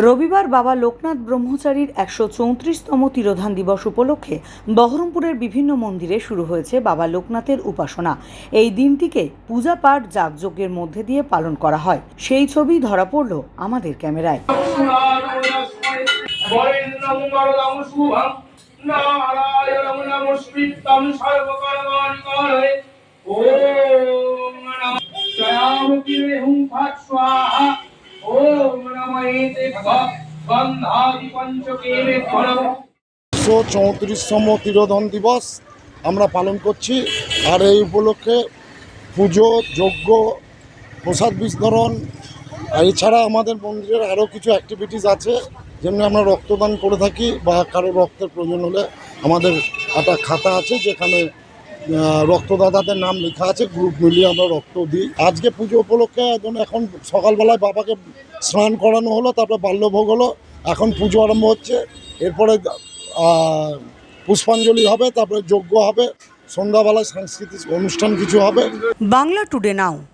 রবিবার বাবা লোকনাথ ব্রহ্মচারীর একশো চৌত্রিশতম তিরোধান দিবস উপলক্ষে বহরমপুরের বিভিন্ন মন্দিরে শুরু হয়েছে বাবা লোকনাথের উপাসনা। এই দিনটিকে পূজা পাঠ যাগযজ্ঞের মধ্যে দিয়ে পালন করা হয়। সেই ছবি ধরা পড়ল আমাদের ক্যামেরায়। একশো চৌত্রিশতম তিরোধন দিবস আমরা পালন করছি আর এই উপলক্ষে পুজো, যজ্ঞ, প্রসাদ বিতরণ আর এছাড়া আমাদের মন্দিরের আরও কিছু অ্যাক্টিভিটিস আছে, যেমনি আমরা রক্তদান করে থাকি বা কারও রক্তের প্রয়োজন হলে আমাদের একটা খাতা আছে যেখানে রক্তদাতাদের নাম লেখা আছে গ্রুপ মিলিয়ে আমরা রক্ত দিই। আজকে পুজো উপলক্ষে একজন এখন সকালবেলায় বাবাকে স্নান করানো হলো, তারপর বাল্যভোগ হলো, এখন পুজো আরম্ভ হচ্ছে। এরপরে পুষ্পাঞ্জলি হবে, তারপরে যজ্ঞ হবে, সন্ধ্যাবেলায় সাংস্কৃতিক অনুষ্ঠান কিছু হবে। Bangla today now.